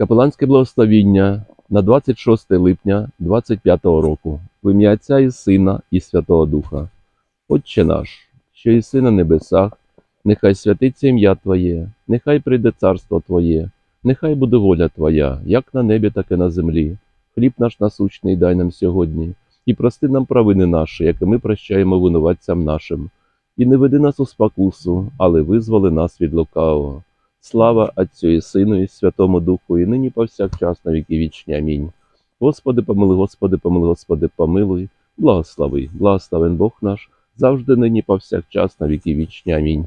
Капеланське благословіння на 26 липня 25 року в ім'я Отця і Сина і Святого Духа. Отче наш, що єси на небесах, нехай святиться ім'я Твоє, нехай прийде царство Твоє, нехай буде воля Твоя, як на небі, так і на землі. Хліб наш насущний дай нам сьогодні, і прости нам провини наші, як і ми прощаємо винуватцям нашим. І не веди нас у спокусу, але визволи нас від лукавого. Слава Отцю і Сину, і Святому Духу, і нині повсякчас на віки вічні. Амінь. Господи, помилуй, Господи, помилуй, Господи, помилуй, благослови, благословен Бог наш, завжди нині повсякчас на віки вічні. Амінь.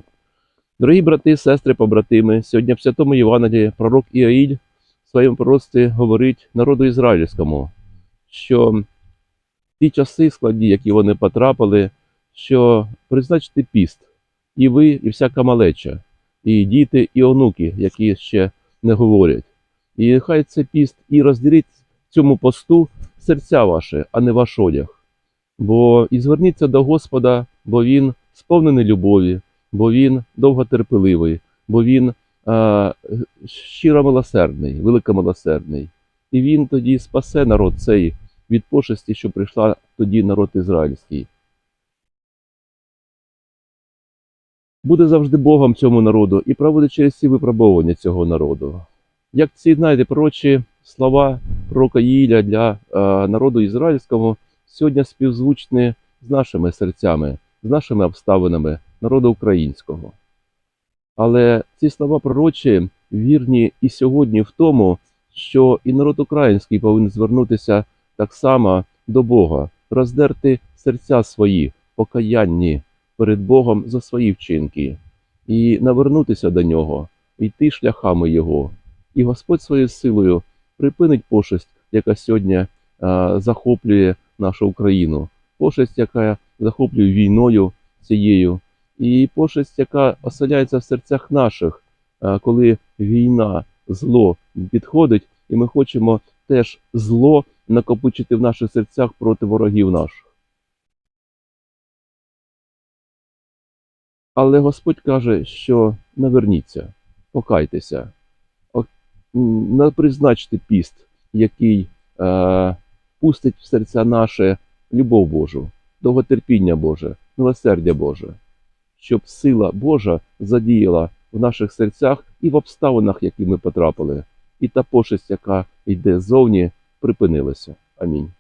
Дорогі брати, сестри, побратими, сьогодні в Святому Євангелії пророк Іоїль в своєму пророцтві говорить народу ізраїльському, що ті часи складні, які вони потрапили, що призначте піст, і ви, і всяка малеча, і діти, і онуки, які ще не говорять. І хай це піст і розділіть цьому посту серця ваше, а не ваш одяг. Бо і зверніться до Господа, бо Він сповнений любові, бо Він довготерпеливий, бо Він а, щиро милосердний, великомилосердний. І Він тоді спасе народ цей від пошесті, що прийшла тоді народ ізраїльський. Буде завжди Богом цьому народу і проводить через ці випробовування цього народу. Як ці знаєте, пророчі слова пророка Їля для е, народу ізраїльського сьогодні співзвучні з нашими серцями, з нашими обставинами народу українського. Але ці слова пророчі вірні і сьогодні в тому, що і народ український повинен звернутися так само до Бога, роздерти серця свої, покаянні перед Богом за свої вчинки, і навернутися до нього, йти шляхами Його. І Господь своєю силою припинить пошесть, яка сьогодні а, захоплює нашу Україну, пошесть, яка захоплює війною цією, і пошесть, яка оселяється в серцях наших, а, коли війна, зло підходить, і ми хочемо теж зло накопичити в наших серцях проти ворогів наших. Але Господь каже, що наверніться, покайтеся, призначте піст, який е, пустить в серця наше любов Божу, довготерпіння Боже, милосердя Боже, щоб сила Божа задіяла в наших серцях і в обставинах, які ми потрапили, і та пошесть, яка йде ззовні, припинилася. Амінь.